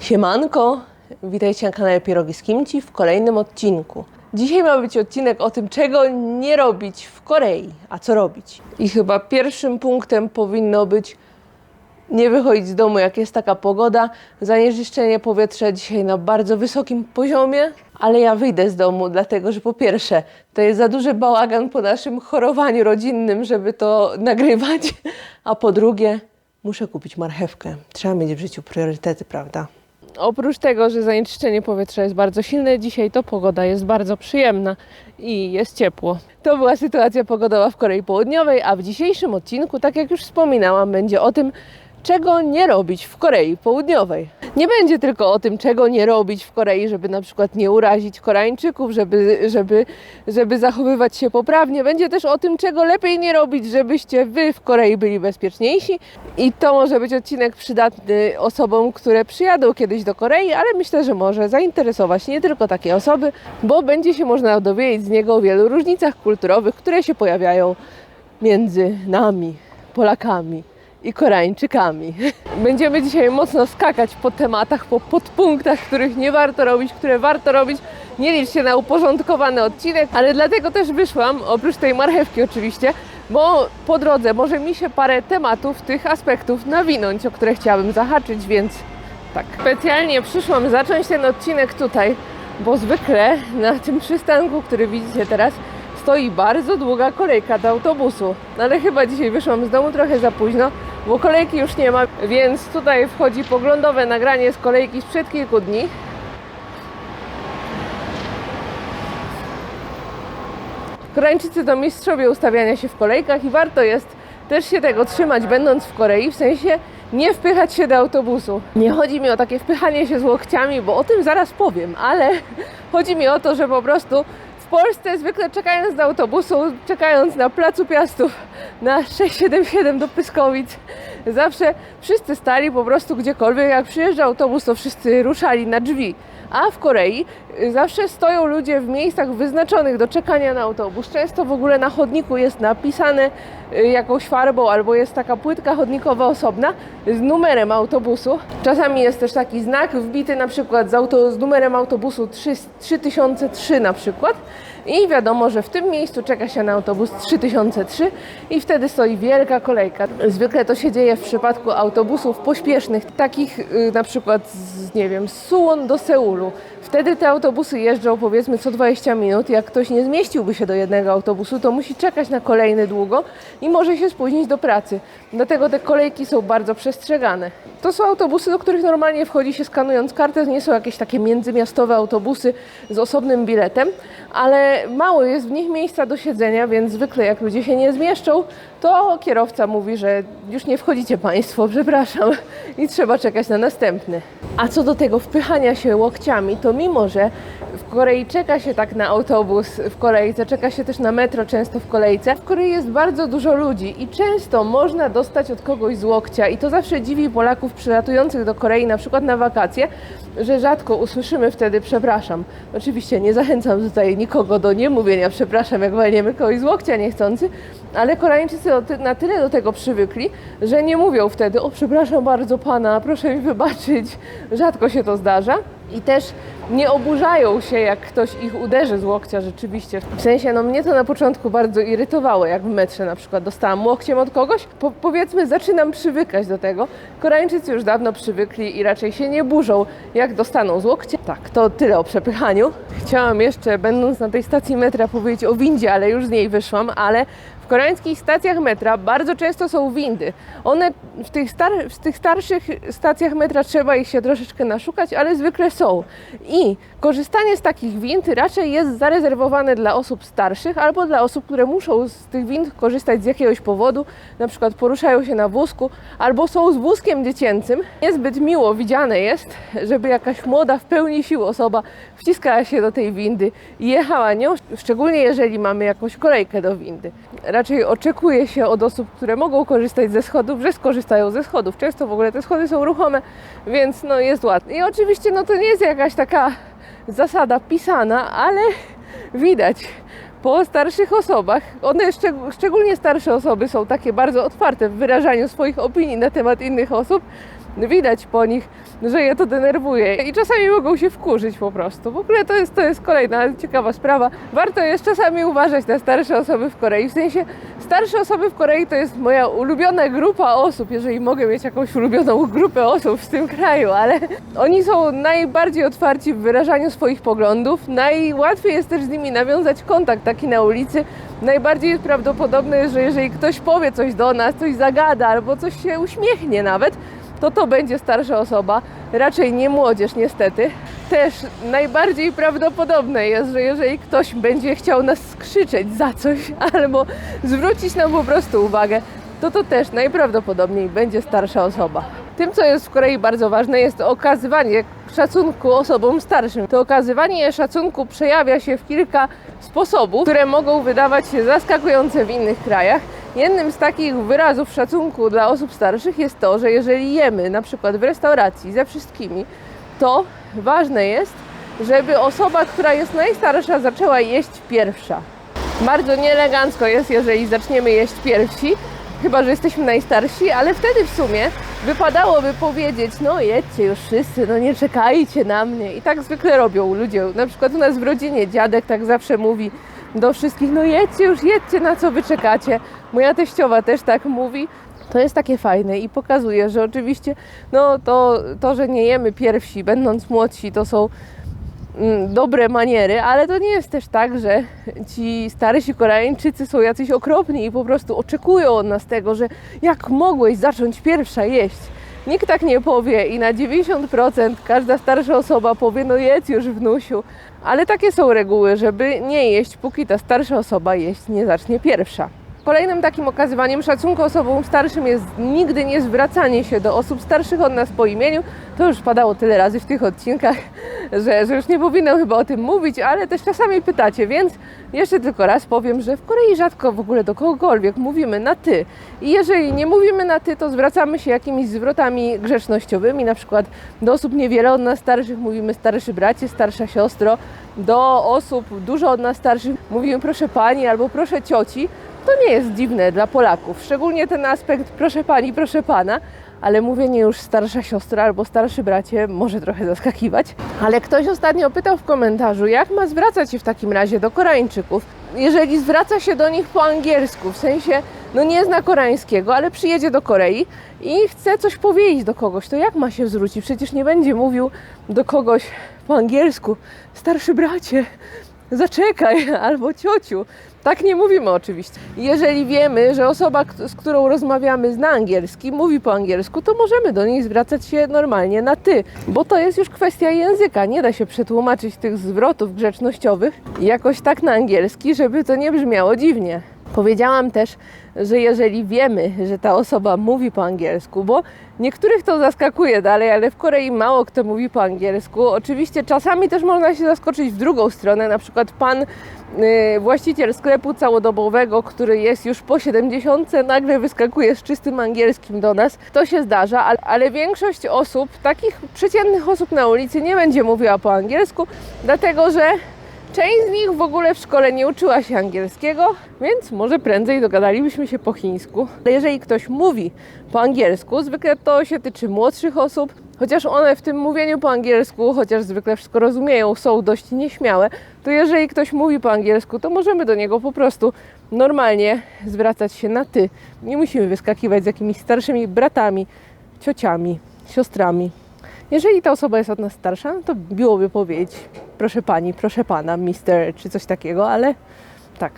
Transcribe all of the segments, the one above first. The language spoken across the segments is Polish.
Siemanko, witajcie na kanale Pierogi z Kimchi w kolejnym odcinku. Dzisiaj ma być odcinek o tym, czego nie robić w Korei, a co robić. I chyba pierwszym punktem powinno być nie wychodzić z domu, jak jest taka pogoda. Zanieczyszczenie powietrza dzisiaj na bardzo wysokim poziomie, ale ja wyjdę z domu, dlatego że po pierwsze, to jest za duży bałagan po naszym chorowaniu rodzinnym, żeby to nagrywać, a po drugie, muszę kupić marchewkę. Trzeba mieć w życiu priorytety, prawda? Oprócz tego, że zanieczyszczenie powietrza jest bardzo silne, dzisiaj to pogoda jest bardzo przyjemna i jest ciepło. To była sytuacja pogodowa w Korei Południowej, a w dzisiejszym odcinku, tak jak już wspominałam, będzie o tym, czego nie robić w Korei Południowej. Nie będzie tylko o tym, czego nie robić w Korei, żeby na przykład nie urazić Koreańczyków, żeby, żeby, żeby zachowywać się poprawnie. Będzie też o tym, czego lepiej nie robić, żebyście wy w Korei byli bezpieczniejsi. I to może być odcinek przydatny osobom, które przyjadą kiedyś do Korei, ale myślę, że może zainteresować nie tylko takie osoby, bo będzie się można dowiedzieć z niego o wielu różnicach kulturowych, które się pojawiają między nami, Polakami i Koreańczykami. Będziemy dzisiaj mocno skakać po tematach, po podpunktach, których nie warto robić, które warto robić. Nie licz się na uporządkowany odcinek, ale dlatego też wyszłam, oprócz tej marchewki oczywiście, bo po drodze może mi się parę tematów, tych aspektów nawinąć, o które chciałabym zahaczyć, więc tak. Specjalnie przyszłam zacząć ten odcinek tutaj, bo zwykle na tym przystanku, który widzicie teraz, stoi bardzo długa kolejka do autobusu. No Ale chyba dzisiaj wyszłam z domu trochę za późno, bo kolejki już nie ma, więc tutaj wchodzi poglądowe nagranie z kolejki sprzed kilku dni. Koreańczycy to mistrzowie ustawiania się w kolejkach i warto jest też się tego trzymać, będąc w Korei, w sensie nie wpychać się do autobusu. Nie chodzi mi o takie wpychanie się z łokciami, bo o tym zaraz powiem, ale chodzi mi o to, że po prostu Polsce zwykle czekając do autobusu, czekając na placu Piastów na 677 do Pyskowic, zawsze wszyscy stali po prostu gdziekolwiek. Jak przyjeżdża autobus, to wszyscy ruszali na drzwi. A w Korei y, zawsze stoją ludzie w miejscach wyznaczonych do czekania na autobus. Często w ogóle na chodniku jest napisane y, jakąś farbą albo jest taka płytka chodnikowa osobna z numerem autobusu. Czasami jest też taki znak wbity na przykład z, auto, z numerem autobusu 3, 3003 na przykład. I wiadomo, że w tym miejscu czeka się na autobus 3003 i wtedy stoi wielka kolejka. Zwykle to się dzieje w przypadku autobusów pośpiesznych, takich y, na przykład z, nie wiem, z Suwon do Seulu. Wtedy te autobusy jeżdżą powiedzmy co 20 minut. Jak ktoś nie zmieściłby się do jednego autobusu, to musi czekać na kolejny długo i może się spóźnić do pracy. Dlatego te kolejki są bardzo przestrzegane. To są autobusy, do których normalnie wchodzi się skanując kartę. Nie są jakieś takie międzymiastowe autobusy z osobnym biletem, ale mało jest w nich miejsca do siedzenia, więc zwykle jak ludzie się nie zmieszczą, to kierowca mówi, że już nie wchodzicie Państwo, przepraszam, i trzeba czekać na następny. A co do tego wpychania się łokciami, to mimo, że w Korei czeka się tak na autobus w kolejce, czeka się też na metro często w kolejce, w Korei jest bardzo dużo ludzi i często można dostać od kogoś z łokcia i to zawsze dziwi Polaków przylatujących do Korei na przykład na wakacje, że rzadko usłyszymy wtedy przepraszam. Oczywiście nie zachęcam tutaj nikogo do niemówienia przepraszam, jak walniemy kogoś z łokcia niechcący, ale Koreańczycy na tyle do tego przywykli, że nie mówią wtedy o przepraszam bardzo pana, proszę mi wybaczyć. Rzadko się to zdarza. I też nie oburzają się, jak ktoś ich uderzy z łokcia rzeczywiście. W sensie, no mnie to na początku bardzo irytowało, jak w metrze na przykład dostałam łokciem od kogoś. Po, powiedzmy, zaczynam przywykać do tego. Koreańczycy już dawno przywykli i raczej się nie burzą, jak dostaną z łokcia. Tak, to tyle o przepychaniu. Chciałam jeszcze, będąc na tej stacji metra, powiedzieć o windzie, ale już z niej wyszłam, ale koreańskich stacjach metra bardzo często są windy. One w tych, w tych starszych stacjach metra trzeba ich się troszeczkę naszukać, ale zwykle są. I korzystanie z takich wind raczej jest zarezerwowane dla osób starszych albo dla osób, które muszą z tych wind korzystać z jakiegoś powodu, na przykład poruszają się na wózku albo są z wózkiem dziecięcym. Niezbyt miło widziane jest, żeby jakaś młoda, w pełni sił osoba wciskała się do tej windy i jechała nią, szczególnie jeżeli mamy jakąś kolejkę do windy. Raczej oczekuje się od osób, które mogą korzystać ze schodów, że skorzystają ze schodów. Często w ogóle te schody są ruchome, więc no jest łatwo. I oczywiście no to nie jest jakaś taka zasada pisana, ale widać po starszych osobach, one szczeg- szczególnie starsze osoby są takie bardzo otwarte w wyrażaniu swoich opinii na temat innych osób, widać po nich, że je to denerwuje i czasami mogą się wkurzyć po prostu. W ogóle to jest, to jest kolejna ciekawa sprawa. Warto jest czasami uważać na starsze osoby w Korei, w sensie starsze osoby w Korei to jest moja ulubiona grupa osób, jeżeli mogę mieć jakąś ulubioną grupę osób w tym kraju, ale oni są najbardziej otwarci w wyrażaniu swoich poglądów, najłatwiej jest też z nimi nawiązać kontakt taki na ulicy, najbardziej jest prawdopodobne, że jeżeli ktoś powie coś do nas, coś zagada albo coś się uśmiechnie nawet, to to będzie starsza osoba, raczej nie młodzież niestety. Też najbardziej prawdopodobne jest, że jeżeli ktoś będzie chciał nas skrzyczeć za coś albo zwrócić nam po prostu uwagę, to to też najprawdopodobniej będzie starsza osoba. Tym, co jest w Korei bardzo ważne, jest okazywanie szacunku osobom starszym. To okazywanie szacunku przejawia się w kilka sposobów, które mogą wydawać się zaskakujące w innych krajach. Jednym z takich wyrazów szacunku dla osób starszych jest to, że jeżeli jemy na przykład w restauracji ze wszystkimi, to ważne jest, żeby osoba, która jest najstarsza, zaczęła jeść pierwsza. Bardzo nieelegancko jest, jeżeli zaczniemy jeść pierwsi, chyba że jesteśmy najstarsi, ale wtedy w sumie wypadałoby powiedzieć, no jedźcie już wszyscy, no nie czekajcie na mnie. I tak zwykle robią ludzie. Na przykład u nas w rodzinie dziadek tak zawsze mówi do wszystkich, no jedźcie już, jedźcie, na co wy czekacie. Moja teściowa też tak mówi. To jest takie fajne i pokazuje, że oczywiście no to, to, że nie jemy pierwsi, będąc młodsi, to są dobre maniery, ale to nie jest też tak, że ci starsi Koreańczycy są jacyś okropni i po prostu oczekują od nas tego, że jak mogłeś zacząć pierwsza jeść. Nikt tak nie powie i na 90% każda starsza osoba powie, no jedz już wnusiu. Ale takie są reguły, żeby nie jeść, póki ta starsza osoba jeść nie zacznie pierwsza. Kolejnym takim okazywaniem szacunku osobom starszym jest nigdy nie zwracanie się do osób starszych od nas po imieniu. To już padało tyle razy w tych odcinkach, że, że już nie powinnam chyba o tym mówić, ale też czasami pytacie, więc jeszcze tylko raz powiem, że w Korei rzadko w ogóle do kogokolwiek mówimy na ty. I jeżeli nie mówimy na ty, to zwracamy się jakimiś zwrotami grzecznościowymi, na przykład do osób niewiele od nas starszych mówimy starszy bracie, starsza siostro, do osób dużo od nas starszych mówimy proszę pani albo proszę cioci. To nie jest dziwne dla Polaków, szczególnie ten aspekt proszę pani, proszę pana, ale mówienie już starsza siostra albo starszy bracie może trochę zaskakiwać. Ale ktoś ostatnio pytał w komentarzu, jak ma zwracać się w takim razie do Koreańczyków, jeżeli zwraca się do nich po angielsku, w sensie no nie zna koreańskiego, ale przyjedzie do Korei i chce coś powiedzieć do kogoś, to jak ma się zwrócić? Przecież nie będzie mówił do kogoś po angielsku, starszy bracie, zaczekaj, albo ciociu. Tak nie mówimy oczywiście. Jeżeli wiemy, że osoba, z którą rozmawiamy zna angielski, mówi po angielsku, to możemy do niej zwracać się normalnie na ty, bo to jest już kwestia języka. Nie da się przetłumaczyć tych zwrotów grzecznościowych jakoś tak na angielski, żeby to nie brzmiało dziwnie. Powiedziałam też, że jeżeli wiemy, że ta osoba mówi po angielsku, bo niektórych to zaskakuje dalej, ale w Korei mało kto mówi po angielsku. Oczywiście czasami też można się zaskoczyć w drugą stronę, na przykład pan y, właściciel sklepu całodobowego, który jest już po 70, nagle wyskakuje z czystym angielskim do nas. To się zdarza, ale, ale większość osób, takich przeciętnych osób na ulicy nie będzie mówiła po angielsku, dlatego że Część z nich w ogóle w szkole nie uczyła się angielskiego, więc może prędzej dogadalibyśmy się po chińsku. Ale jeżeli ktoś mówi po angielsku, zwykle to się tyczy młodszych osób, chociaż one w tym mówieniu po angielsku, chociaż zwykle wszystko rozumieją, są dość nieśmiałe, to jeżeli ktoś mówi po angielsku, to możemy do niego po prostu normalnie zwracać się na ty. Nie musimy wyskakiwać z jakimiś starszymi bratami, ciociami, siostrami. Jeżeli ta osoba jest od nas starsza, no to byłoby powiedzieć proszę pani, proszę pana, mister, czy coś takiego, ale tak.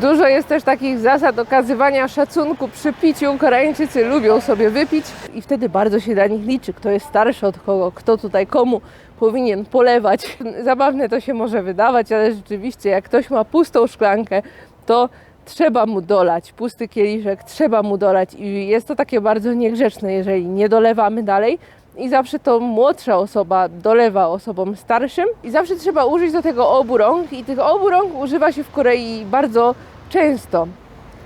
Dużo jest też takich zasad okazywania szacunku przy piciu. Koreańczycy lubią sobie wypić i wtedy bardzo się dla nich liczy, kto jest starszy od kogo, kto tutaj komu powinien polewać. Zabawne to się może wydawać, ale rzeczywiście jak ktoś ma pustą szklankę, to trzeba mu dolać, pusty kieliszek trzeba mu dolać i jest to takie bardzo niegrzeczne, jeżeli nie dolewamy dalej, i zawsze to młodsza osoba dolewa osobom starszym i zawsze trzeba użyć do tego obu rąk i tych obu rąk używa się w Korei bardzo często.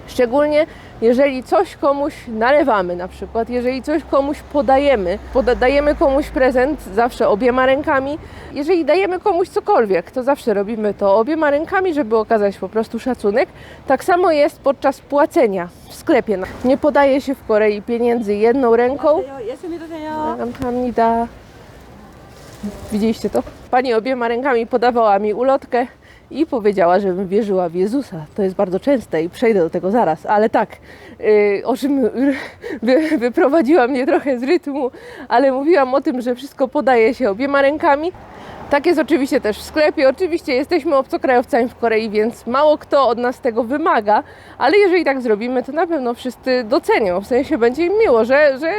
Szczególnie jeżeli coś komuś nalewamy na przykład, jeżeli coś komuś podajemy, podajemy komuś prezent zawsze obiema rękami, jeżeli dajemy komuś cokolwiek, to zawsze robimy to obiema rękami, żeby okazać po prostu szacunek. Tak samo jest podczas płacenia w sklepie. Nie podaje się w Korei pieniędzy jedną ręką. Widzieliście to? Pani obiema rękami podawała mi ulotkę i powiedziała, żebym wierzyła w Jezusa. To jest bardzo częste i przejdę do tego zaraz, ale tak, yy, o czym wy, wyprowadziła mnie trochę z rytmu, ale mówiłam o tym, że wszystko podaje się obiema rękami. Tak jest oczywiście też w sklepie. Oczywiście jesteśmy obcokrajowcami w Korei, więc mało kto od nas tego wymaga, ale jeżeli tak zrobimy, to na pewno wszyscy docenią. W sensie będzie im miło, że, że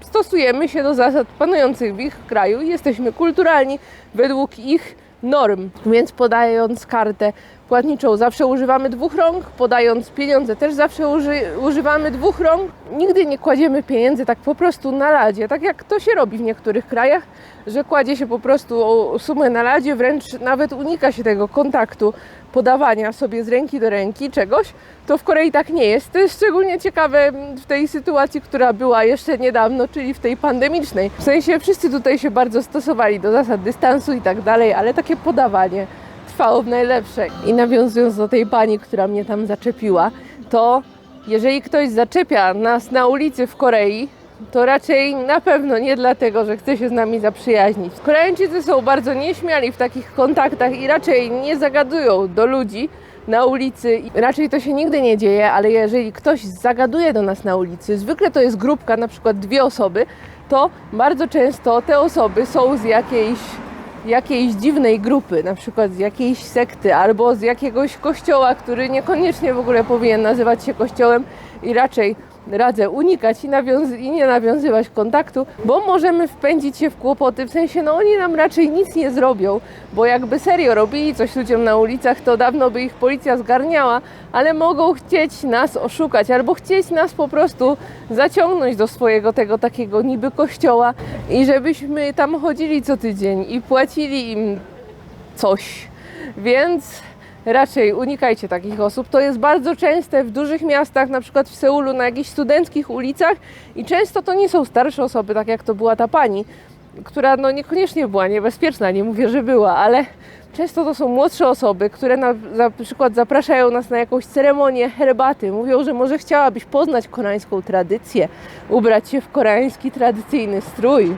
stosujemy się do zasad panujących w ich kraju i jesteśmy kulturalni według ich norm. Więc podając kartę płatniczą zawsze używamy dwóch rąk, podając pieniądze też zawsze uży, używamy dwóch rąk. Nigdy nie kładziemy pieniędzy tak po prostu na ladzie, tak jak to się robi w niektórych krajach, że kładzie się po prostu sumę na ladzie, wręcz nawet unika się tego kontaktu, podawania sobie z ręki do ręki czegoś, to w Korei tak nie jest. To jest szczególnie ciekawe w tej sytuacji, która była jeszcze niedawno, czyli w tej pandemicznej. W sensie wszyscy tutaj się bardzo stosowali do zasad dystansu i tak dalej, ale takie podawanie trwało w najlepsze. I nawiązując do tej pani, która mnie tam zaczepiła, to jeżeli ktoś zaczepia nas na ulicy w Korei, to raczej na pewno nie dlatego, że chce się z nami zaprzyjaźnić. Koreańczycy są bardzo nieśmiali w takich kontaktach i raczej nie zagadują do ludzi na ulicy. Raczej to się nigdy nie dzieje, ale jeżeli ktoś zagaduje do nas na ulicy, zwykle to jest grupka, na przykład dwie osoby, to bardzo często te osoby są z jakiejś jakiejś dziwnej grupy, na przykład z jakiejś sekty albo z jakiegoś kościoła, który niekoniecznie w ogóle powinien nazywać się kościołem i raczej radzę unikać i, i nie nawiązywać kontaktu, bo możemy wpędzić się w kłopoty, w sensie no oni nam raczej nic nie zrobią, bo jakby serio robili coś ludziom na ulicach, to dawno by ich policja zgarniała, ale mogą chcieć nas oszukać albo chcieć nas po prostu zaciągnąć do swojego tego takiego niby kościoła i żebyśmy tam chodzili co tydzień i płacili im coś. Więc raczej unikajcie takich osób. To jest bardzo częste w dużych miastach, na przykład w Seulu, na jakichś studenckich ulicach i często to nie są starsze osoby, tak jak to była ta pani, która no niekoniecznie była niebezpieczna, nie mówię, że była, ale często to są młodsze osoby, które na, na przykład zapraszają nas na jakąś ceremonię herbaty, mówią, że może chciałabyś poznać koreańską tradycję, ubrać się w koreański tradycyjny strój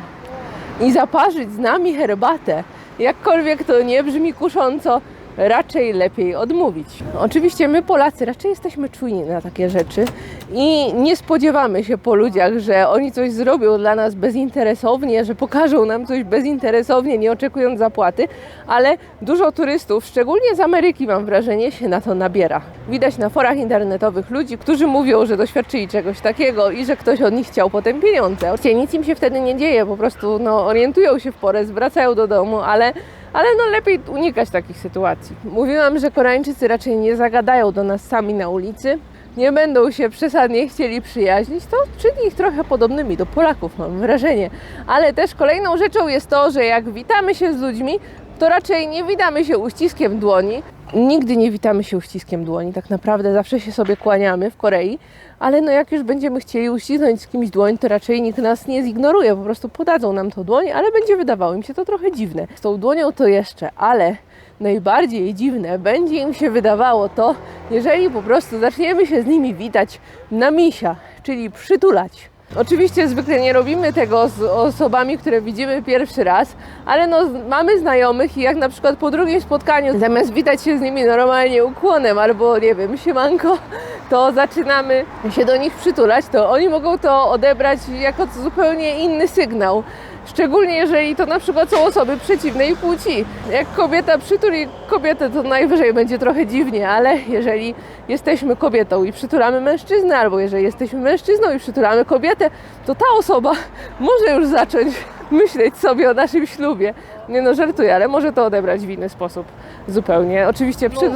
i zaparzyć z nami herbatę. Jakkolwiek to nie brzmi kusząco, raczej lepiej odmówić. Oczywiście my Polacy raczej jesteśmy czujni na takie rzeczy i nie spodziewamy się po ludziach, że oni coś zrobią dla nas bezinteresownie, że pokażą nam coś bezinteresownie, nie oczekując zapłaty, ale dużo turystów, szczególnie z Ameryki mam wrażenie, się na to nabiera. Widać na forach internetowych ludzi, którzy mówią, że doświadczyli czegoś takiego i że ktoś od nich chciał potem pieniądze. Oczywiście nic im się wtedy nie dzieje, po prostu no, orientują się w porę, wracają do domu, ale ale no lepiej unikać takich sytuacji. Mówiłam, że Koreańczycy raczej nie zagadają do nas sami na ulicy, nie będą się przesadnie chcieli przyjaźnić, to czyni ich trochę podobnymi do Polaków, mam wrażenie. Ale też kolejną rzeczą jest to, że jak witamy się z ludźmi, to raczej nie witamy się uściskiem dłoni. Nigdy nie witamy się uściskiem dłoni, tak naprawdę zawsze się sobie kłaniamy w Korei, ale no jak już będziemy chcieli uścisnąć z kimś dłoń, to raczej nikt nas nie zignoruje, po prostu podadzą nam to dłoń, ale będzie wydawało im się to trochę dziwne. Z tą dłonią to jeszcze, ale najbardziej dziwne będzie im się wydawało to, jeżeli po prostu zaczniemy się z nimi witać na misia, czyli przytulać. Oczywiście zwykle nie robimy tego z osobami, które widzimy pierwszy raz, ale no, mamy znajomych i jak na przykład po drugim spotkaniu zamiast witać się z nimi normalnie ukłonem albo nie wiem, siemanko, to zaczynamy się do nich przytulać, to oni mogą to odebrać jako zupełnie inny sygnał. Szczególnie jeżeli to na przykład są osoby przeciwnej płci. Jak kobieta przytuli kobietę, to najwyżej będzie trochę dziwnie, ale jeżeli jesteśmy kobietą i przytulamy mężczyznę, albo jeżeli jesteśmy mężczyzną i przytulamy kobietę, to ta osoba może już zacząć myśleć sobie o naszym ślubie. Nie no, żartuję, ale może to odebrać w inny sposób zupełnie. Oczywiście przy...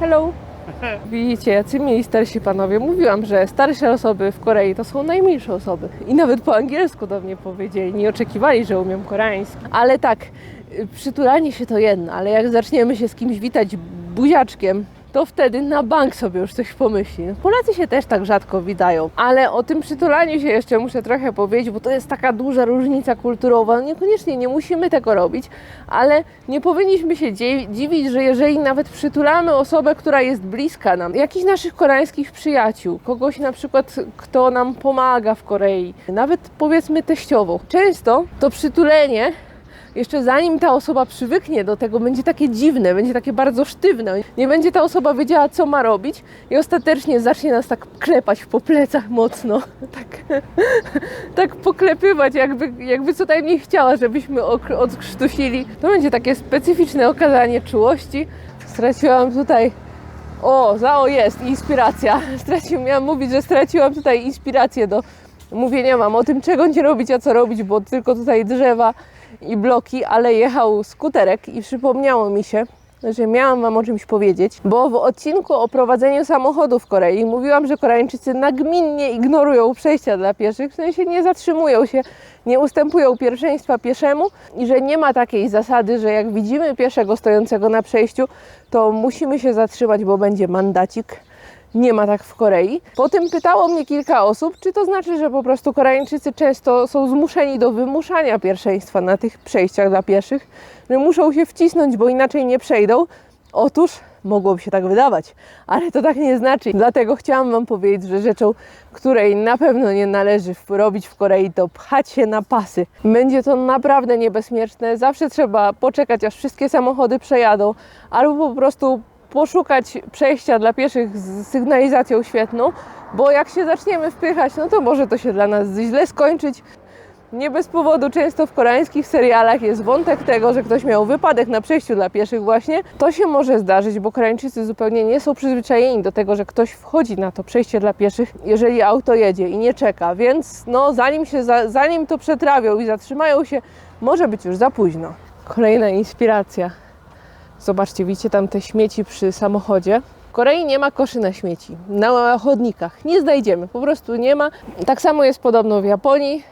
Hello. Widzicie, jacy mili starsi panowie. Mówiłam, że starsze osoby w Korei to są najmilsze osoby. I nawet po angielsku do mnie powiedzieli. Nie oczekiwali, że umiem koreański. Ale tak, przytulanie się to jedno, ale jak zaczniemy się z kimś witać buziaczkiem, to wtedy na bank sobie już coś pomyśli. No, Polacy się też tak rzadko widają, ale o tym przytulaniu się jeszcze muszę trochę powiedzieć, bo to jest taka duża różnica kulturowa. Niekoniecznie nie musimy tego robić, ale nie powinniśmy się dziwić, że jeżeli nawet przytulamy osobę, która jest bliska nam, jakichś naszych koreańskich przyjaciół, kogoś na przykład, kto nam pomaga w Korei, nawet powiedzmy teściowo, często to przytulenie jeszcze zanim ta osoba przywyknie do tego, będzie takie dziwne, będzie takie bardzo sztywne. Nie będzie ta osoba wiedziała, co ma robić i ostatecznie zacznie nas tak klepać po plecach mocno. Tak, tak poklepywać, jakby, jakby co najmniej chciała, żebyśmy odkrztusili. To będzie takie specyficzne okazanie czułości. Straciłam tutaj o, za o jest, inspiracja. Straciłam, miałam mówić, że straciłam tutaj inspirację do mówienia wam o tym, czego nie robić, a co robić, bo tylko tutaj drzewa i bloki, ale jechał skuterek i przypomniało mi się, że miałam wam o czymś powiedzieć, bo w odcinku o prowadzeniu samochodu w Korei mówiłam, że Koreańczycy nagminnie ignorują przejścia dla pieszych, w sensie nie zatrzymują się, nie ustępują pierwszeństwa pieszemu i że nie ma takiej zasady, że jak widzimy pieszego stojącego na przejściu, to musimy się zatrzymać, bo będzie mandacik. Nie ma tak w Korei. Potem pytało mnie kilka osób, czy to znaczy, że po prostu Koreańczycy często są zmuszeni do wymuszania pierwszeństwa na tych przejściach dla pieszych, że muszą się wcisnąć, bo inaczej nie przejdą. Otóż mogłoby się tak wydawać, ale to tak nie znaczy. Dlatego chciałam Wam powiedzieć, że rzeczą, której na pewno nie należy robić w Korei, to pchać się na pasy. Będzie to naprawdę niebezpieczne. Zawsze trzeba poczekać, aż wszystkie samochody przejadą, albo po prostu poszukać przejścia dla pieszych z sygnalizacją świetną, bo jak się zaczniemy wpychać, no to może to się dla nas źle skończyć. Nie bez powodu często w koreańskich serialach jest wątek tego, że ktoś miał wypadek na przejściu dla pieszych właśnie. To się może zdarzyć, bo Koreańczycy zupełnie nie są przyzwyczajeni do tego, że ktoś wchodzi na to przejście dla pieszych, jeżeli auto jedzie i nie czeka, więc no zanim, się za, zanim to przetrawią i zatrzymają się, może być już za późno. Kolejna inspiracja. Zobaczcie, widzicie tam te śmieci przy samochodzie. W Korei nie ma koszy na śmieci, na chodnikach. Nie znajdziemy, po prostu nie ma. Tak samo jest podobno w Japonii.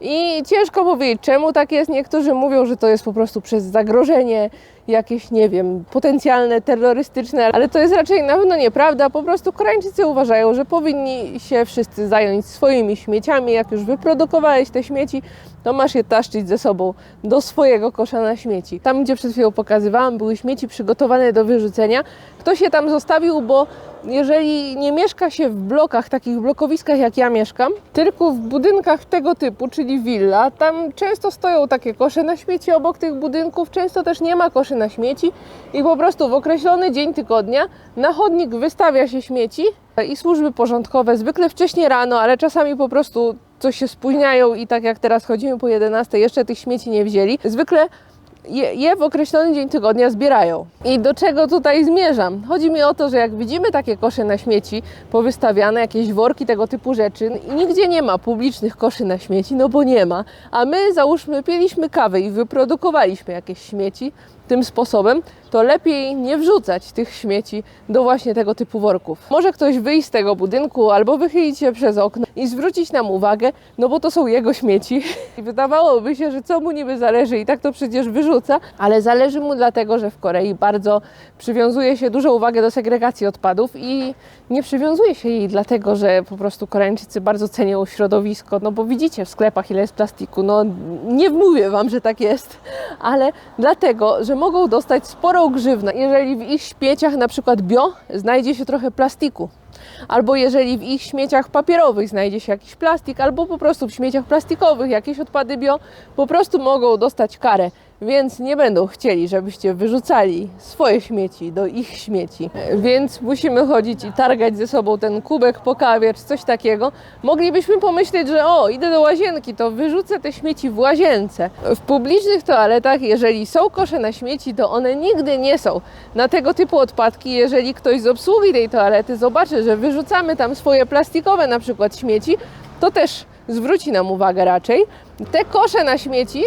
I ciężko powiedzieć, czemu tak jest. Niektórzy mówią, że to jest po prostu przez zagrożenie jakieś, nie wiem, potencjalne, terrorystyczne, ale to jest raczej na pewno nieprawda. Po prostu Koreańczycy uważają, że powinni się wszyscy zająć swoimi śmieciami. Jak już wyprodukowałeś te śmieci, to masz je taszczyć ze sobą do swojego kosza na śmieci. Tam, gdzie przed chwilą pokazywałam, były śmieci przygotowane do wyrzucenia. Ktoś je tam zostawił, bo jeżeli nie mieszka się w blokach, takich blokowiskach jak ja mieszkam, tylko w budynkach tego typu, czyli willa, tam często stoją takie kosze na śmieci obok tych budynków, często też nie ma koszy na śmieci i po prostu w określony dzień tygodnia na chodnik wystawia się śmieci i służby porządkowe, zwykle wcześniej rano, ale czasami po prostu coś się spóźniają i tak jak teraz chodzimy po 11, jeszcze tych śmieci nie wzięli. Zwykle je, je w określony dzień tygodnia zbierają. I do czego tutaj zmierzam? Chodzi mi o to, że jak widzimy takie kosze na śmieci, powystawiane, jakieś worki, tego typu rzeczy, i nigdzie nie ma publicznych koszy na śmieci, no bo nie ma, a my załóżmy piliśmy kawę i wyprodukowaliśmy jakieś śmieci tym sposobem, to lepiej nie wrzucać tych śmieci do właśnie tego typu worków. Może ktoś wyjść z tego budynku albo wychylić się przez okno i zwrócić nam uwagę, no bo to są jego śmieci. I wydawałoby się, że co mu niby zależy i tak to przecież wyrzuca, ale zależy mu dlatego, że w Korei bardzo przywiązuje się dużą uwagę do segregacji odpadów i nie przywiązuje się jej dlatego, że po prostu Koreańczycy bardzo cenią środowisko, no bo widzicie w sklepach ile jest plastiku, no nie mówię Wam, że tak jest, ale dlatego, że mogą dostać sporą grzywnę, jeżeli w ich śmieciach na przykład bio znajdzie się trochę plastiku. Albo jeżeli w ich śmieciach papierowych znajdzie się jakiś plastik, albo po prostu w śmieciach plastikowych jakieś odpady bio, po prostu mogą dostać karę. Więc nie będą chcieli, żebyście wyrzucali swoje śmieci do ich śmieci. Więc musimy chodzić i targać ze sobą ten kubek po kawie czy coś takiego. Moglibyśmy pomyśleć, że o, idę do łazienki, to wyrzucę te śmieci w łazience. W publicznych toaletach, jeżeli są kosze na śmieci, to one nigdy nie są na tego typu odpadki. Jeżeli ktoś z obsługi tej toalety zobaczy, że wyrzucamy tam swoje plastikowe na przykład śmieci, to też zwróci nam uwagę raczej. Te kosze na śmieci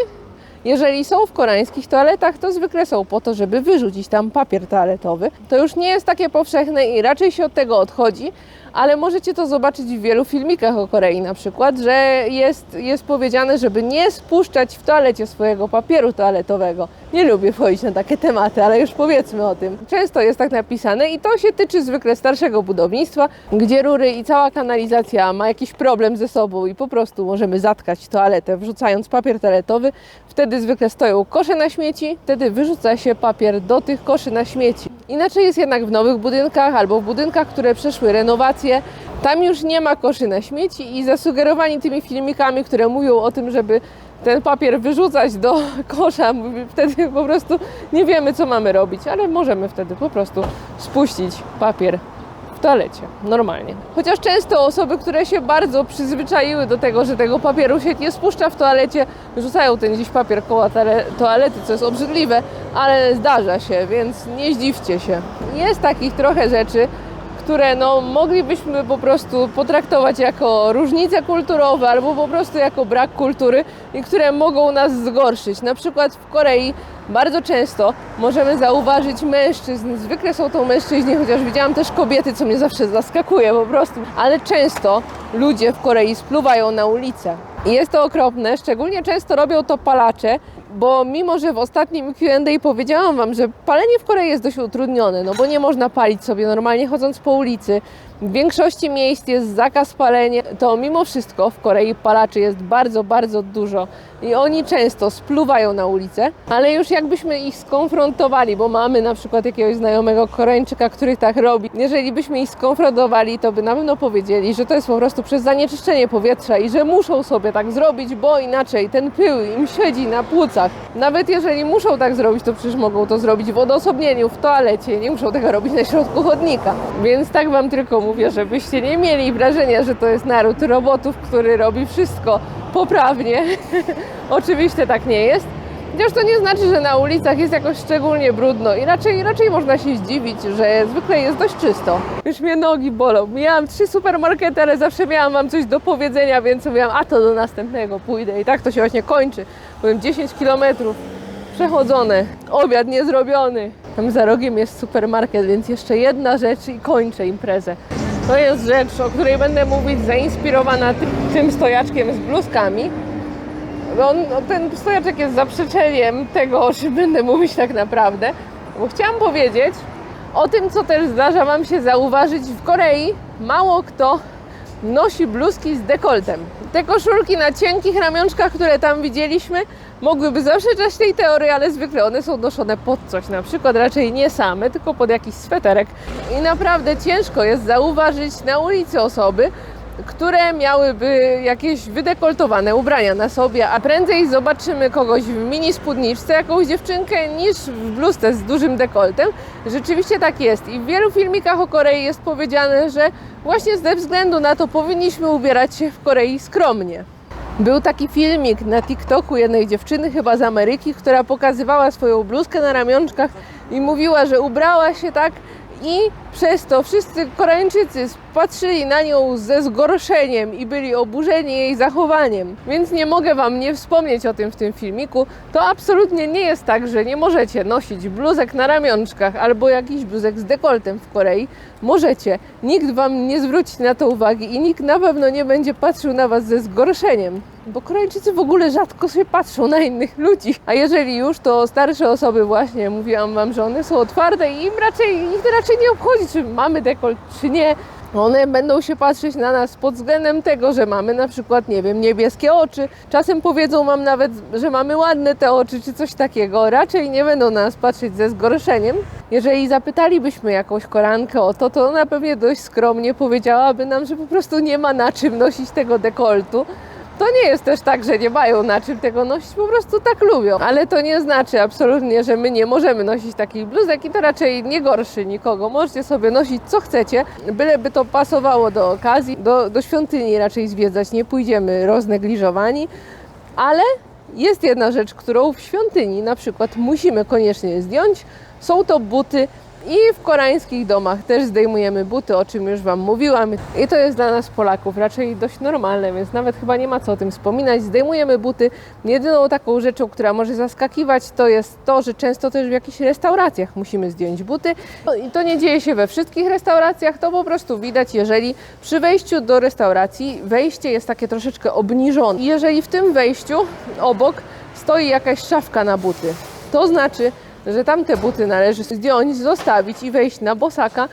jeżeli są w koreańskich toaletach, to zwykle są po to, żeby wyrzucić tam papier toaletowy. To już nie jest takie powszechne i raczej się od tego odchodzi, ale możecie to zobaczyć w wielu filmikach o Korei na przykład, że jest, jest powiedziane, żeby nie spuszczać w toalecie swojego papieru toaletowego. Nie lubię wchodzić na takie tematy, ale już powiedzmy o tym. Często jest tak napisane i to się tyczy zwykle starszego budownictwa, gdzie rury i cała kanalizacja ma jakiś problem ze sobą i po prostu możemy zatkać toaletę wrzucając papier toaletowy. Wtedy zwykle stoją kosze na śmieci, wtedy wyrzuca się papier do tych koszy na śmieci. Inaczej jest jednak w nowych budynkach albo w budynkach, które przeszły renowację. Tam już nie ma koszy na śmieci i zasugerowani tymi filmikami, które mówią o tym, żeby ten papier wyrzucać do kosza, wtedy po prostu nie wiemy, co mamy robić, ale możemy wtedy po prostu spuścić papier w toalecie, normalnie. Chociaż często osoby, które się bardzo przyzwyczaiły do tego, że tego papieru się nie spuszcza w toalecie, rzucają ten dziś papier koło toalety, co jest obrzydliwe, ale zdarza się, więc nie zdziwcie się. Jest takich trochę rzeczy, które no, moglibyśmy po prostu potraktować jako różnice kulturowe albo po prostu jako brak kultury i które mogą nas zgorszyć. Na przykład w Korei bardzo często możemy zauważyć mężczyzn, zwykle są to mężczyźni, chociaż widziałam też kobiety, co mnie zawsze zaskakuje po prostu, ale często ludzie w Korei spluwają na ulicę. I jest to okropne, szczególnie często robią to palacze, bo mimo, że w ostatnim Q&A powiedziałam Wam, że palenie w Korei jest dość utrudnione, no bo nie można palić sobie normalnie chodząc po ulicy. W większości miejsc jest zakaz palenia, to mimo wszystko w Korei palaczy jest bardzo, bardzo dużo i oni często spluwają na ulicę, ale już jakbyśmy ich skonfrontowali, bo mamy na przykład jakiegoś znajomego Koreańczyka, który tak robi, jeżeli byśmy ich skonfrontowali, to by na pewno powiedzieli, że to jest po prostu przez zanieczyszczenie powietrza i że muszą sobie tak zrobić, bo inaczej ten pył im siedzi na płucach. Nawet jeżeli muszą tak zrobić, to przecież mogą to zrobić w odosobnieniu, w toalecie, nie muszą tego robić na środku chodnika. Więc tak Wam tylko mówię, żebyście nie mieli wrażenia, że to jest naród robotów, który robi wszystko poprawnie. Oczywiście tak nie jest. Chociaż to nie znaczy, że na ulicach jest jakoś szczególnie brudno i raczej, raczej można się zdziwić, że zwykle jest dość czysto. Już mnie nogi bolą. Miałam trzy supermarkety, ale zawsze miałam Wam coś do powiedzenia, więc mówiłam, a to do następnego pójdę. I tak to się właśnie kończy. Byłem 10 kilometrów przechodzone, obiad nie zrobiony. Tam za rogiem jest supermarket, więc jeszcze jedna rzecz i kończę imprezę. To jest rzecz, o której będę mówić, zainspirowana tym, tym stojaczkiem z bluzkami. On, no, ten stojaczek jest zaprzeczeniem tego, o czym będę mówić tak naprawdę. Bo chciałam powiedzieć o tym, co też zdarza Wam się zauważyć w Korei. Mało kto nosi bluzki z dekoltem. Te koszulki na cienkich ramionczkach, które tam widzieliśmy, mogłyby zaprzeczać tej teorii, ale zwykle one są noszone pod coś, na przykład raczej nie same, tylko pod jakiś sweterek. I naprawdę ciężko jest zauważyć na ulicy osoby, które miałyby jakieś wydekoltowane ubrania na sobie, a prędzej zobaczymy kogoś w mini spódniczce, jakąś dziewczynkę, niż w bluzce z dużym dekoltem. Rzeczywiście tak jest i w wielu filmikach o Korei jest powiedziane, że właśnie ze względu na to powinniśmy ubierać się w Korei skromnie. Był taki filmik na TikToku jednej dziewczyny, chyba z Ameryki, która pokazywała swoją bluzkę na ramionczkach i mówiła, że ubrała się tak i przez to wszyscy Koreańczycy patrzyli na nią ze zgorszeniem i byli oburzeni jej zachowaniem. Więc nie mogę Wam nie wspomnieć o tym w tym filmiku. To absolutnie nie jest tak, że nie możecie nosić bluzek na ramionczkach albo jakiś bluzek z dekoltem w Korei. Możecie. Nikt Wam nie zwróci na to uwagi i nikt na pewno nie będzie patrzył na Was ze zgorszeniem. Bo Koreańczycy w ogóle rzadko się patrzą na innych ludzi. A jeżeli już, to starsze osoby właśnie, mówiłam Wam, że one są otwarte i im raczej, ich raczej nie obchodzi, czy mamy dekolt, czy nie. One będą się patrzeć na nas pod względem tego, że mamy na przykład, nie wiem, niebieskie oczy. Czasem powiedzą nam nawet, że mamy ładne te oczy, czy coś takiego. Raczej nie będą na nas patrzeć ze zgorszeniem. Jeżeli zapytalibyśmy jakąś korankę o to, to ona pewnie dość skromnie powiedziałaby nam, że po prostu nie ma na czym nosić tego dekoltu. To nie jest też tak, że nie mają na czym tego nosić, po prostu tak lubią. Ale to nie znaczy absolutnie, że my nie możemy nosić takich bluzek i to raczej nie gorszy nikogo. Możecie sobie nosić co chcecie, byleby to pasowało do okazji. Do, do świątyni raczej zwiedzać nie pójdziemy roznegliżowani, ale jest jedna rzecz, którą w świątyni na przykład musimy koniecznie zdjąć. Są to buty I w koreańskich domach też zdejmujemy buty, o czym już Wam mówiłam. I to jest dla nas Polaków raczej dość normalne, więc nawet chyba nie ma co o tym wspominać. Zdejmujemy buty. Jedyną taką rzeczą, która może zaskakiwać, to jest to, że często też w jakichś restauracjach musimy zdjąć buty. No I to nie dzieje się we wszystkich restauracjach, to po prostu widać, jeżeli przy wejściu do restauracji wejście jest takie troszeczkę obniżone. I jeżeli w tym wejściu obok stoi jakaś szafka na buty, to znaczy, że tamte buty należy zdjąć, zostawić i wejść na bosaka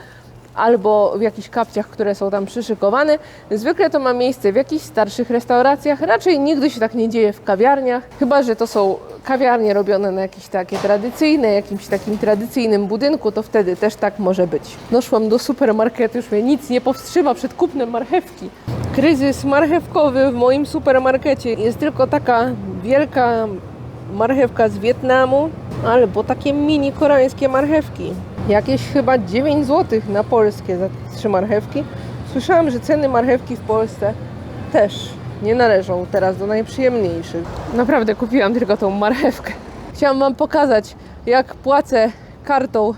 albo w jakichś kapciach, które są tam przyszykowane. Zwykle to ma miejsce w jakichś starszych restauracjach, raczej nigdy się tak nie dzieje w kawiarniach, chyba że to są kawiarnie robione na jakieś takie tradycyjne, jakimś takim tradycyjnym budynku, to wtedy też tak może być. Doszłam do supermarketu, już mnie nic nie powstrzyma przed kupnem marchewki. Kryzys marchewkowy w moim supermarkecie jest tylko taka wielka marchewka z Wietnamu, albo takie mini koreańskie marchewki. Jakieś chyba 9 zł na polskie za trzy marchewki. Słyszałam, że ceny marchewki w Polsce też nie należą teraz do najprzyjemniejszych. Naprawdę kupiłam tylko tą marchewkę. Chciałam Wam pokazać, jak płacę kartą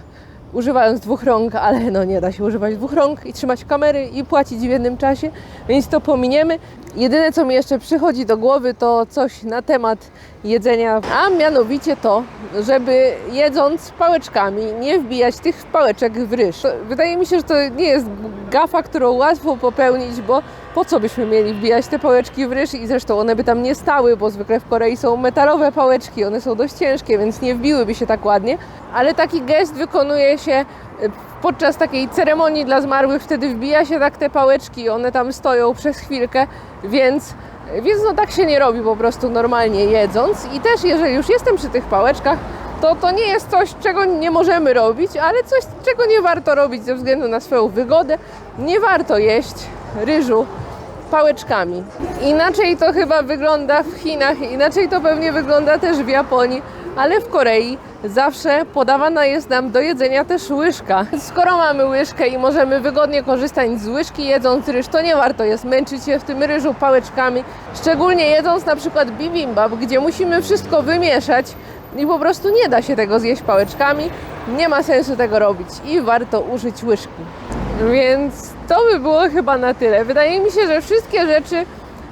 używając dwóch rąk, ale no nie da się używać dwóch rąk i trzymać kamery i płacić w jednym czasie, więc to pominiemy. Jedyne, co mi jeszcze przychodzi do głowy, to coś na temat jedzenia, a mianowicie to, żeby jedząc pałeczkami nie wbijać tych pałeczek w ryż. Wydaje mi się, że to nie jest gafa, którą łatwo popełnić, bo po co byśmy mieli wbijać te pałeczki w ryż i zresztą one by tam nie stały, bo zwykle w Korei są metalowe pałeczki, one są dość ciężkie, więc nie wbiłyby się tak ładnie, ale taki gest wykonuje się podczas takiej ceremonii dla zmarłych, wtedy wbija się tak te pałeczki, one tam stoją przez chwilkę, więc, więc no tak się nie robi po prostu normalnie jedząc i też jeżeli już jestem przy tych pałeczkach, to to nie jest coś, czego nie możemy robić, ale coś, czego nie warto robić ze względu na swoją wygodę. Nie warto jeść ryżu pałeczkami. Inaczej to chyba wygląda w Chinach, inaczej to pewnie wygląda też w Japonii, ale w Korei zawsze podawana jest nam do jedzenia też łyżka. Skoro mamy łyżkę i możemy wygodnie korzystać z łyżki jedząc ryż, to nie warto jest męczyć się w tym ryżu pałeczkami, szczególnie jedząc na przykład bibimbap, gdzie musimy wszystko wymieszać i po prostu nie da się tego zjeść pałeczkami. Nie ma sensu tego robić i warto użyć łyżki. Więc to by było chyba na tyle. Wydaje mi się, że wszystkie rzeczy,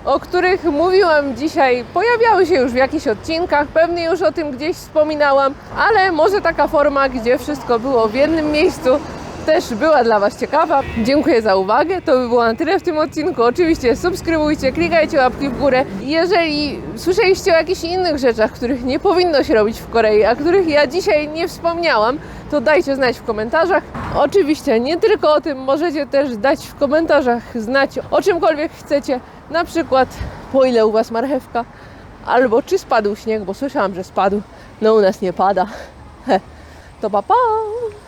o których mówiłam dzisiaj, pojawiały się już w jakichś odcinkach. Pewnie już o tym gdzieś wspominałam, ale może taka forma, gdzie wszystko było w jednym miejscu, też była dla Was ciekawa. Dziękuję za uwagę. To by było na tyle w tym odcinku. Oczywiście subskrybujcie, klikajcie łapki w górę. Jeżeli słyszeliście o jakichś innych rzeczach, których nie powinno się robić w Korei, a których ja dzisiaj nie wspomniałam, to dajcie znać w komentarzach. Oczywiście nie tylko o tym, możecie też dać w komentarzach znać o czymkolwiek chcecie. Na przykład po ile u Was marchewka, albo czy spadł śnieg, bo słyszałam, że spadł. No u nas nie pada. He. To pa pa!